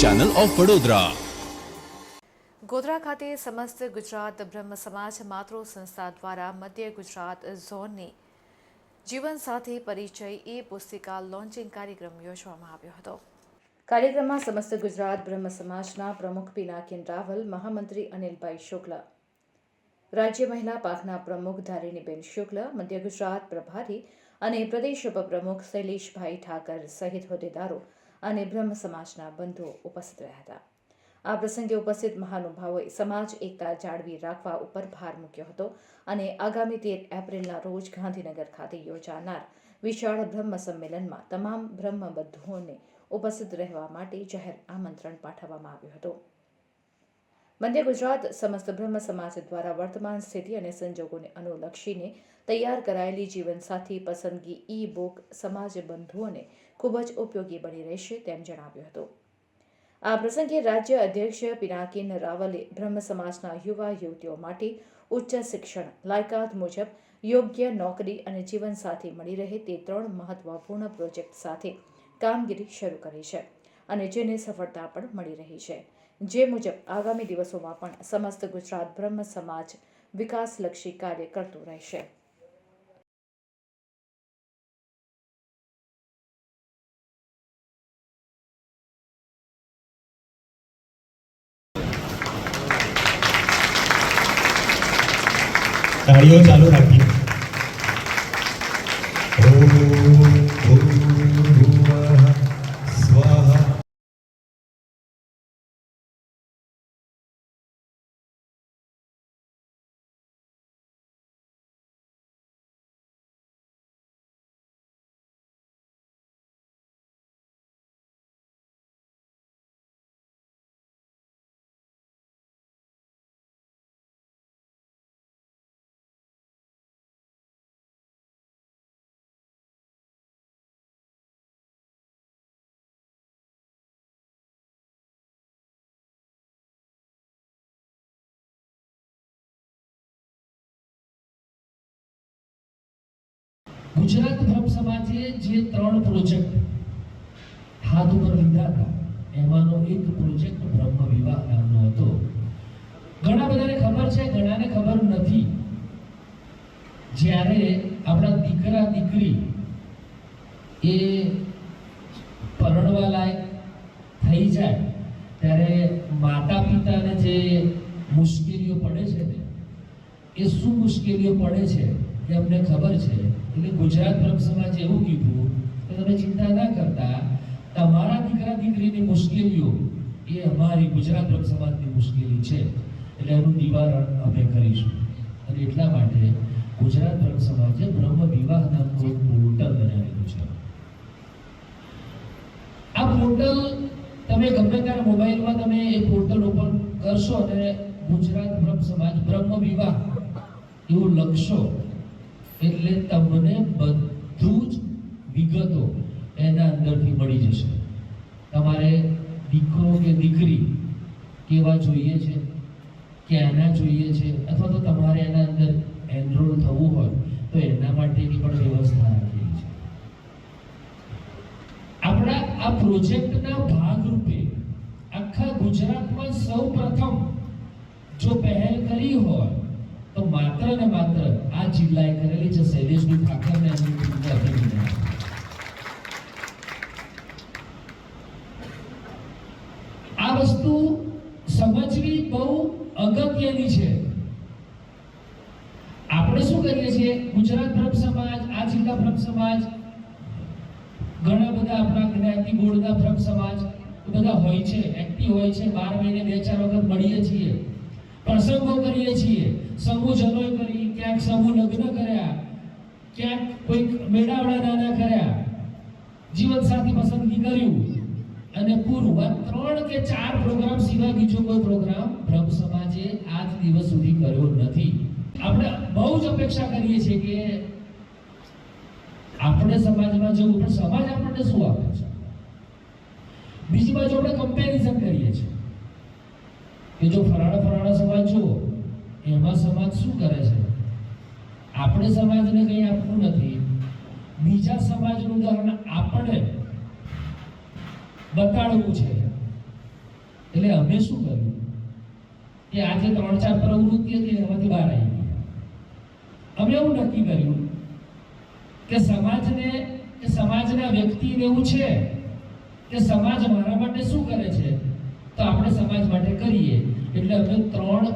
Channel of Vadodara Godhra ખાતે સમસ્ત ગુજરાત બ્રહ્મ સમાજ માતૃ સંસ્થા દ્વારા મધ્ય ગુજરાત ઝોનની જીવનસાથી પરિચય એ પુસ્તિકા લોન્ચિંગ કાર્યક્રમ યોજવામાં આવ્યો હતો. કાર્યક્રમમાં સમસ્ત ગુજરાત બ્રહ્મ સમાજના પ્રમુખ પિનાકીન રાવલ મહામંત્રી અનિલભાઈ શુક્લા રાજ્ય મહિલા પાકના પ્રમુખ ધારિણીબેન શુક્લ મધ્ય ગુજરાત પ્રભારી અને પ્રદેશ ઉપપ્રમુખ શૈલેષભાઈ ઠાકર સહિત હોદ્દેદારો અને બ્રહ્મ સમાજના બંધુઓ ઉપસ્થિત રહ્યા હતા આ પ્રસંગે ઉપસ્થિત મહાનુભાવોએ સમાજ, એકતા જાળવી રાખવા ઉપર ભાર મૂક્યો હતો અને આગામી તેર એપ્રિલના રોજ ગાંધીનગર ખાતે યોજાનાર વિશાળ બ્રહ્મ સંમેલનમાં તમામ બ્રહ્મ બંધુઓને ઉપસ્થિત રહેવા માટે જાહેર આમંત્રણ પાઠવવામાં આવ્યું હતું. મધ્ય ગુજરાત સમસ્ત બ્રહ્મ સમાજ દ્વારા વર્તમાન સ્થિતિ અને સંજોગોને અનુલક્ષીને તૈયાર કરાયેલી જીવનસાથી પસંદગી ઈ બુક સમાજ બંધુઓને ખૂબ જ ઉપયોગી બની રહેશે તેમ જણાવ્યું હતું. આ પ્રસંગે રાજ્ય અધ્યક્ષ પિનાકિન રાવલે બ્રહ્મ સમાજના યુવા યુવતીઓ માટે ઉચ્ચ શિક્ષણ, લાયકાત મુજબ યોગ્ય નોકરી અને જીવનસાથી મળી રહે તે ત્રણ મહત્વપૂર્ણ પ્રોજેક્ટ સાથે કામગીરી શરૂ કરી છે અને જેને સફળતા પણ મળી રહી છે. જે મુજબ આગામી દિવસોમાં પણ સમસ્ત ગુજરાત બ્રહ્મ સમાજ વિકાસલક્ષી કાર્ય કરતું રહેશે. Darío, saludos aquí. ગુજરાત બ્રહ્મ સમાજે જે ત્રણ પ્રોજેક્ટ હાથ ઉપર લીધા હતા એમાંનો એક પ્રોજેક્ટ બ્રહ્મ વિવાહ નામનો હતો. ઘણા બધાને ખબર છે, ઘણાને ખબર નથી. જ્યારે આપણા દીકરા દીકરી એ પરણવા લાયક થઈ જાય, ત્યારે માતા પિતાને જે મુશ્કેલીઓ પડે છે ને, એ શું મુશ્કેલીઓ પડે છે? એ અમને ખબર છે, એટલે ગુજરાત બ્રહ્મ સમાજે એવું કીધું કે તમે ચિંતા ના કરતા, તમારા દીકરા દીકરીની મુશ્કેલીઓ એ અમારી ગુજરાત બ્રહ્મ સમાજની મુશ્કેલી છે. એટલે એનું નિવારણ અમે કરીશું. અને એટલા માટે ગુજરાત બ્રહ્મ સમાજે બ્રહ્મ વિવાહ નામનું પોર્ટલ બનાવેલું છે. આ પોર્ટલ તમે ગમે ત્યારે મોબાઈલમાં તમે એ પોર્ટલ ઓપન કરશો અને ગુજરાત બ્રહ્મ સમાજ બ્રહ્મ વિવાહ એવું લખશો એટલે તમને બધું જ વિગતો એના અંદરથી મળી જશે. તમારે દીકરો કે દીકરી કેવા જોઈએ છે, ક્યાંના જોઈએ છે, અથવા તો તમારે એના અંદર એનરોલ થવું હોય, તો એના માટેની પણ વ્યવસ્થા રાખેલી છે. આપણા આ પ્રોજેક્ટના ભાગરૂપે આખા ગુજરાતમાં સૌ પ્રથમ જો પહેલ કરી હોય, તો માત્ર ને માત્ર જિલ્લાએ કરેલી છે શૈલેષભાઈ ઠાકરને આ વસ્તુ સમજવી બહુ અગત્યની છે. આપણે શું કરીએ છીએ? ગુજરાત બ્રહ્મ સમાજ, આ જિલ્લા બ્રહ્મ સમાજ, ઘણા બધા આપણા જ્ઞાતિ બોર્ડના બ્રહ્મ સમાજ બધા હોય છે એક્ટિવ હોય છે. બાર મહિને બે ચાર વખત મળીએ છીએ. પ્રસંગો કરીએ છીએ. સમૂહ જનોય કરી ક્યાંક સમૂહ લગ્ન કર્યા, ક્યાંક કોઈક મેળાવડા નાના કર્યા, જીવન સાથી પસંદગી કર્યું અને પૂરું ત્રણ કે ચાર પ્રોગ્રામ સિવાય બીજો કોઈ પ્રોગ્રામ બ્રહ્મ સમાજે આજ દિવસ સુધી કર્યો નથી. આપણે બહુ જ અપેક્ષા કરીએ છીએ કે આપણે સમાજમાં જવું, પણ સમાજ આપણને શું આપે છે? બીજી બાજુ આપણે કમ્પેરિઝન કરીએ છીએ. કે જો ફરાળા ફરાળા સમાજ જુઓ, એમાં સમાજ શું કરે છે? આપણે સમાજને કંઈ આપવું નથી. બીજા સમાજનું ઉદાહરણ આપણે બતાડવું છે. એટલે અમે શું કર્યું? કે આજે ત્રણ ચાર પ્રવૃત્તિ હતી, એમાંથી બહાર આવી અમે એવું નક્કી કર્યું કે સમાજને, કે સમાજના વ્યક્તિને એવું છે કે સમાજ મારા માટે શું કરે છે? તો આપણે સમાજ માટે કરીએ. એટલે અમે ત્રણ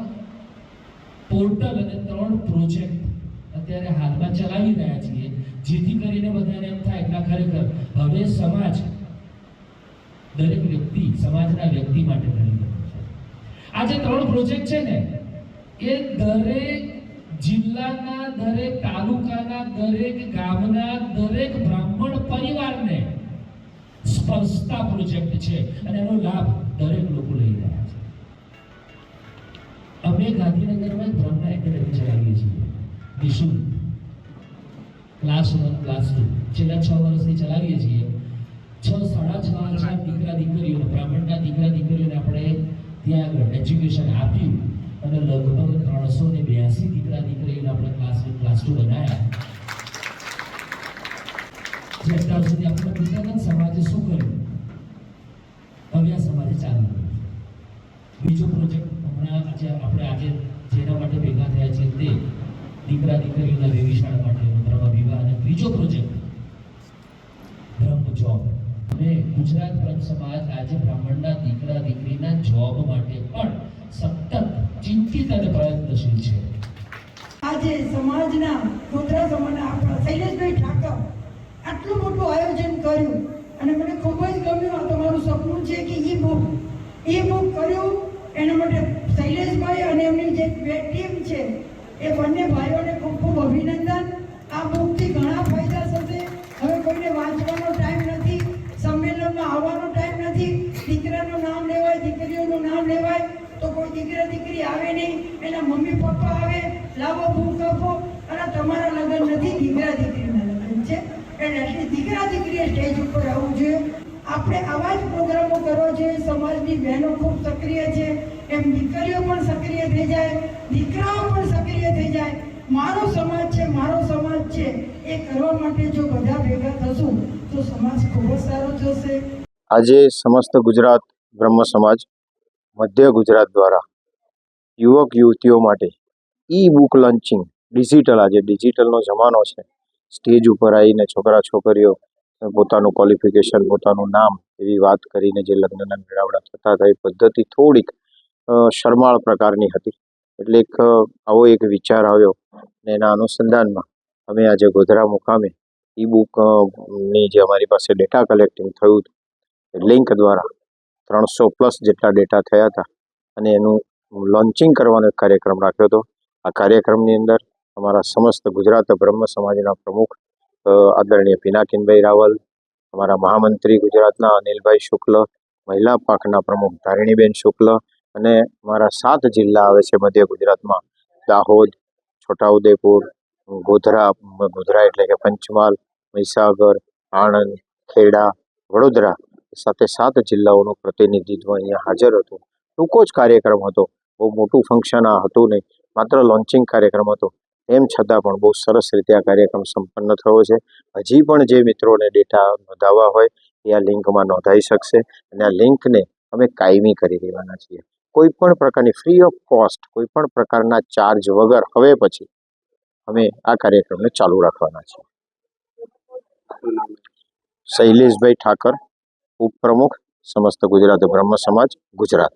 પોર્ટલ અને ત્રણ પ્રોજેક્ટ અત્યારે હાલમાં ચલાવી રહ્યા છીએ. જેથી કરીને બધાને એમ થાય કે ખરેખર, હવે સમાજ દરેક વ્યક્તિ સમાજના વ્યક્તિ માટે કરી રહ્યો છે. આ જે ત્રણ પ્રોજેક્ટ છે ને. એ દરેક જિલ્લાના, દરેક તાલુકાના, દરેક ગામના, દરેક બ્રાહ્મણ પરિવારને સ્પર્શતા પ્રોજેક્ટ છે અને એનો લાભ દરેક લોકો લઈ રહ્યા છે. અમે ગાંધીનગરમાં ધર્મના એકેડમી ચલાવીએ છીએ. નિઃશુલ્ક ક્લાસ વન ક્લાસ ટુ છેલ્લા છ વર્ષથી ચલાવીએ છીએ. છ, સાડા છ હજાર દીકરા દીકરીઓને, બ્રાહ્મણના દીકરા દીકરીઓને આપણે ત્યાં આગળ એજ્યુકેશન આપ્યું અને લગભગ ત્રણસો ને બ્યાસી દીકરા દીકરીઓને આપણે ક્લાસ વન ક્લાસ ટુ બનાવ્યા જે અત્યાર સુધી આપણે કીધા સમાજે શું કર્યું? આ સમાજે ચાલુ કર્યું. બીજો પ્રોજેક્ટ હમણાં આજે આપણે આજે જેના માટે ભેગા થયા છે તે દીકરા દીકરીઓના વેવિશાળ માટે ધર્મ વિવાહ અને ત્રીજો પ્રોજેક્ટ ધર્મ જોબ અને ગુજરાત બ્રહ્મ સમાજ આજે બ્રાહ્મણના દીકરા દીકરીના જોબ માટે પણ સતત ચિંતિત અને પ્રયત્નશીલ છે. આજે સમાજના ગોધરા સમાજના આપણા શૈલેષભાઈ ઠાકર આટલું મોટું આયોજન કર્યું અને મને ખૂબ જ ગમ્યું આ તમારું સપનું છે કે ઈ બુક, ઈ દીકરા દીકરી આવે નહીં, એના મમ્મી પપ્પા આવે, લાવો ભૂખ આપો અને તમારા લગ્ન નથી દીકરા દીકરીના લગ્ન છે. એટલે દીકરા દીકરીએ સ્ટેજ ઉપર આવવું જોઈએ. આપણે આવા જ પ્રોગ્રામો કરવા જોઈએ. સમાજની બહેનો ખૂબ સક્રિય છે. એમ દીકરીઓ પણ સક્રિય થઈ જાય, દીકરાઓ પણ સક્રિય થઈ જાય. મારો સમાજ છે, મારો સમાજ છે. એ કરવા માટે જો બધા ભેગા થશું, તો સમાજ ખૂબ જ સારો થશે. આજે સમસ્ત ગુજરાત બ્રહ્મ સમાજ મધ્ય ગુજરાત દ્વારા યુવક યુવતીઓ માટે ઈ બુક લોન્ચિંગ ડિજિટલ, આજે ડિજિટલનો જમાનો છે. સ્ટેજ ઉપર આવીને છોકરા, છોકરીઓ પોતાનું ક્વોલિફિકેશન, પોતાનું નામ એવી વાત કરીને જે લગ્નના મેળાવડા થતા હતા, એ પદ્ધતિ થોડીક શરમાળ પ્રકારની હતી. એટલે એક આવો એક વિચાર આવ્યો ને એના અનુસંધાનમાં અમે આજે ગોધરા મુકામે ઈ બુકની જે અમારી પાસે ડેટા કલેક્ટિંગ થયું હતું લિંક દ્વારા ત્રણસો પ્લસ જેટલા ડેટા થયા હતા. અને એનું લોન્ચિંગ કરવાનો કાર્યક્રમ રાખ્યો હતો. આ કાર્યક્રમની અંદર અમારા સમસ્ત ગુજરાત બ્રહ્મ સમાજના પ્રમુખ આદરણીય પિનાકિનભાઈ રાવલ, અમારા મહામંત્રી ગુજરાતના અનિલભાઈ શુક્લ, મહિલા પાંખના પ્રમુખ ધારિણીબેન શુક્લ અને અમારા સાત જિલ્લા આવે છે મધ્ય ગુજરાતમાં. દાહોદ, છોટાઉદેપુર, ગોધરા ગોધરા એટલે કે પંચમહાલ, મહીસાગર, આણંદ, ખેડા, વડોદરા સાથે સાત જિલ્લાઓનું પ્રતિનિધિત્વ અહીંયા હાજર હતું. ટૂંકો જ કાર્યક્રમ હતો. બહુ મોટું ફંક્શન આ હતું નહીં. માત્ર લોન્ચિંગ કાર્યક્રમ હતો. એમ છતાં પણ બહુ સરસ રીતે આ કાર્યક્રમ સંપન્ન થયો છે. હજી પણ જે મિત્રોને ડેટા નોંધાવવા હોય એ આ લિંકમાં નોંધાઈ શકશે અને આ લિંકને અમે કાયમી કરી દેવાના છીએ. કોઈ પણ પ્રકારની ફ્રી ઓફ કોસ્ટ કોઈ પણ પ્રકારના ચાર્જ વગર હવે પછી અમે આ કાર્યક્રમને ચાલુ રાખવાના છીએ. શૈલેષભાઈ ઠાકર. ઉપપ્રમુખ સમસ્ત ગુજરાત બ્રહ્મ સમાજ ગુજરાત.